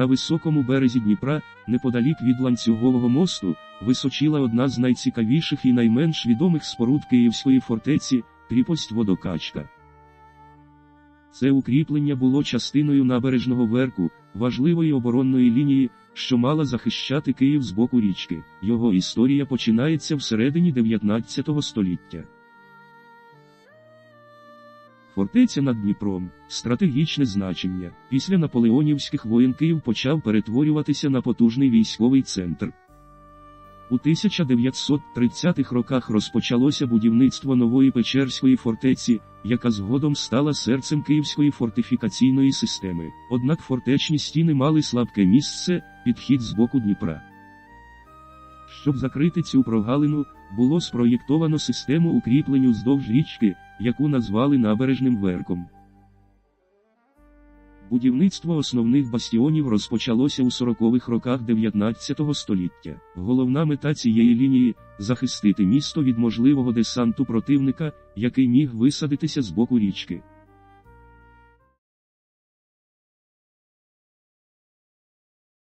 На високому березі Дніпра, неподалік від ланцюгового мосту, височила одна з найцікавіших і найменш відомих споруд Київської фортеці кріпость Водокачка. Це укріплення було частиною набережного верку, важливої оборонної лінії, що мала захищати Київ з боку річки. Його історія починається всередині 19 століття. Фортеця над Дніпром стратегічне значення. Після наполеонівських воєн Київ почав перетворюватися на потужний військовий центр. У 1930-х роках розпочалося будівництво нової Печерської фортеці, яка згодом стала серцем Київської фортифікаційної системи. Однак фортечні стіни мали слабке місце, підхід з боку Дніпра. Щоб закрити цю прогалину, було спроєктовано систему укріплень уздовж річки, яку назвали набережним верком. Будівництво основних бастіонів розпочалося у 40-х роках 19 століття. Головна мета цієї лінії захистити місто від можливого десанту противника, який міг висадитися з боку річки.